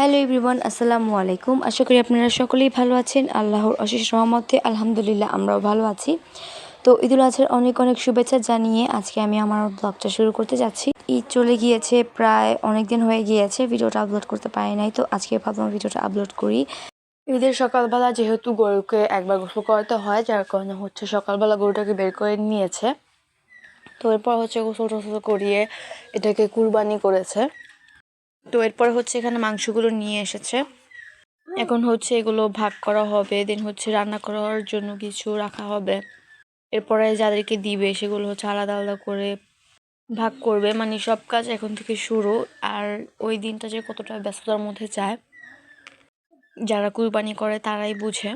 Hello everyone, আসসালামু আলাইকুম। আশা করি আপনারা সকলেই ভালো আছেন। আল্লাহর অশেষ রহমতে আলহামদুলিল্লাহ আমরাও ভালো আছি। তো ঈদুল আজহার অনেক অনেক শুভেচ্ছা জানিয়ে আজকে আমি আমার ব্লগটা শুরু করতে যাচ্ছি। ঈদ চলে গিয়েছে, প্রায় অনেক দিন হয়ে গিয়েছে, ভিডিওটা আপলোড করতে পারি নাই, তো আজকে ভাবলাম ভিডিওটা আপলোড করি। ঈদের সকালবেলা যেহেতু গরুকে একবার গোসল করাতে হয়, যার কারণে হচ্ছে সকালবেলা গরুটাকে বের করে নিয়েছে। তো এরপর হচ্ছে গোসল টোসল করিয়ে এটাকে কুরবানি করেছে। তো এরপর হচ্ছে এখানে মাংসগুলো নিয়ে এসেছে। এখন হচ্ছে এগুলো ভাগ করা হবে দেন হচ্ছে রান্না করার জন্য কিছু রাখা হবে। এরপরে যাদেরকে দিবে সেগুলো হচ্ছে আলাদা আলাদা করে ভাগ করবে। মানে সব কাজ এখন থেকে শুরু। আর ওই দিনটা যে কতটা ব্যস্ততার মধ্যে যায়, যারা কুরবানি করে তারাই বুঝে।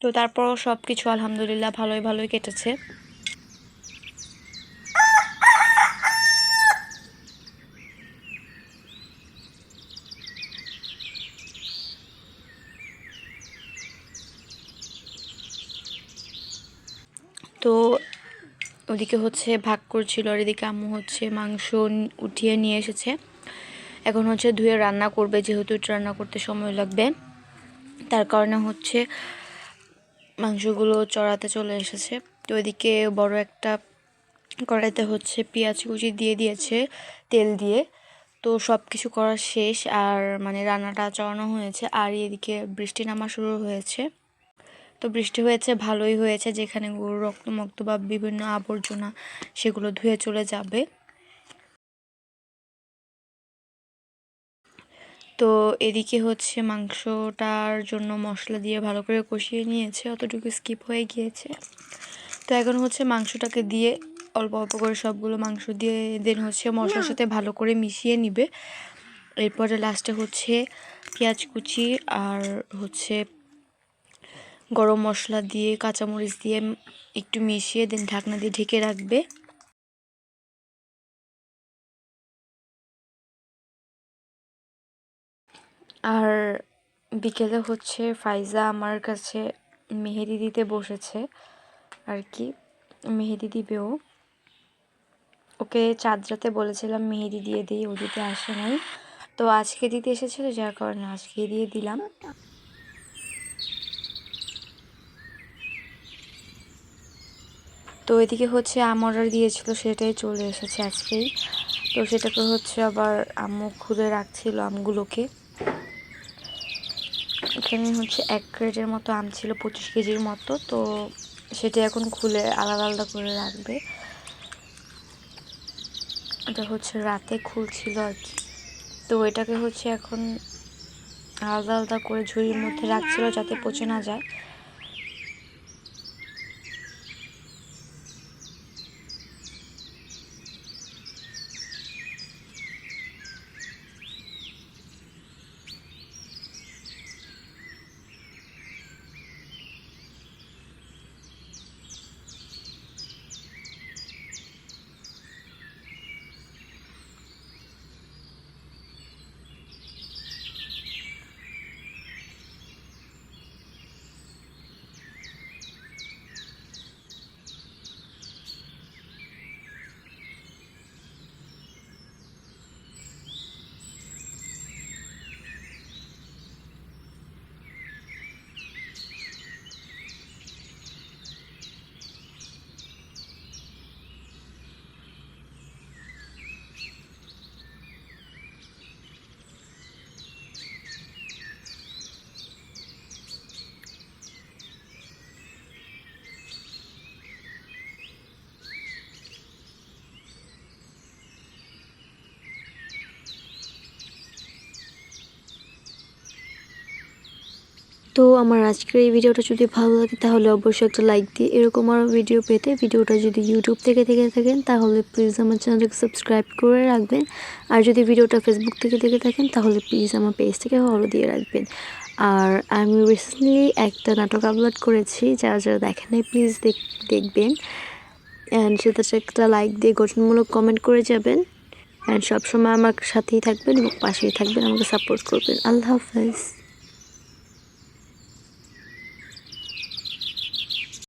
তো তারপরও সব কিছু আলহামদুলিল্লাহ ভালোই ভালোই কেটেছে। তো ওদিকে হচ্ছে ভাগ করছিল আর এদিকে আম্মু হচ্ছে মাংস উঠিয়ে নিয়ে এসেছে। এখন হচ্ছে ধুয়ে রান্না করবে, যেহেতু রান্না করতে সময় লাগবে। তার কারণে হচ্ছে মাংসগুলো চড়াতে চলে এসেছে। তো এদিকে বড় একটা কড়াইতে হচ্ছে পেঁয়াজ কুচি দিয়ে দিয়েছে, তেল দিয়ে। তো সব কিছু করা শেষ আর মানে রান্নাটা চড়ানো হয়েছে। আর এদিকে বৃষ্টি নামা শুরু হয়েছে। তো বৃষ্টি হয়েছে, ভালোই হয়েছে, যেখানে গরুর রক্তমক্ত বা বিভিন্ন আবর্জনা সেগুলো ধুয়ে চলে যাবে। তো এদিকে হচ্ছে মাংসটার জন্য মশলা দিয়ে ভালো করে কষিয়ে নিয়েছে, অতটুকু স্কিপ হয়ে গিয়েছে। তো এখন হচ্ছে মাংসটাকে দিয়ে অল্প অল্প করে সবগুলো মাংস দিয়ে, দেন হচ্ছে মশলার সাথে ভালো করে মিশিয়ে নিবে। এরপরে লাস্টে হচ্ছে পেঁয়াজ কুচি আর হচ্ছে গরম মশলা দিয়ে, কাঁচামরিচ দিয়ে একটু মিশিয়ে দেন ঢাকনা দিয়ে ঢেকে রাখবে। আর বিকেলে হচ্ছে ফাইজা আমার কাছে মেহেদি দিতে বসেছে আর কি, মেহেদি দিবেও ওকে চাঁদরাতে বলেছিলাম মেহেদি দিয়ে দিই, ও দিতে আসে নাই। তো আজকে দিতে এসেছিল, যার কারণে আজকে দিয়ে দিলাম। তো এদিকে হচ্ছে আম অর্ডার দিয়েছিল, সেটাই চলে এসেছে আজকেই। তো সেটাকে হচ্ছে আবার আম্মু খুলে রাখছিল আমগুলোকে। এখানে হচ্ছে এক ক্রেটের মতো আম ছিল, পঁচিশ কেজির মতো। তো সেটা এখন খুলে আলাদা আলাদা করে রাখবে। এটা হচ্ছে রাতে খুলছিল আর কি। তো এটাকে হচ্ছে এখন আলাদা আলাদা করে ঝুড়ির মধ্যে রাখছিল যাতে পচে না যায়। তো আমার আজকের এই ভিডিওটা যদি ভালো লাগে, তাহলে অবশ্যই একটা লাইক দিয়ে এরকম আরও ভিডিও পেতে। ভিডিওটা যদি ইউটিউব থেকে দেখে থাকেন, তাহলে প্লিজ আমার চ্যানেলটাকে সাবস্ক্রাইব করে রাখবেন। আর যদি ভিডিওটা ফেসবুক থেকে দেখে থাকেন, তাহলে প্লিজ আমার পেজ থেকে ফলো দিয়ে রাখবেন। আর আমি রিসেন্টলি একটা নাটক আপলোড করেছি, যারা যারা দেখেন নাই প্লিজ দেখবেন। অ্যান্ড সেটাতে একটা লাইক দিয়ে গঠনমূলক কমেন্ট করে যাবেন। অ্যান্ড সবসময় আমার সাথেই থাকবেন এবং পাশেই থাকবেন, আমাকে সাপোর্ট করবেন। আল্লাহ হাফেজ।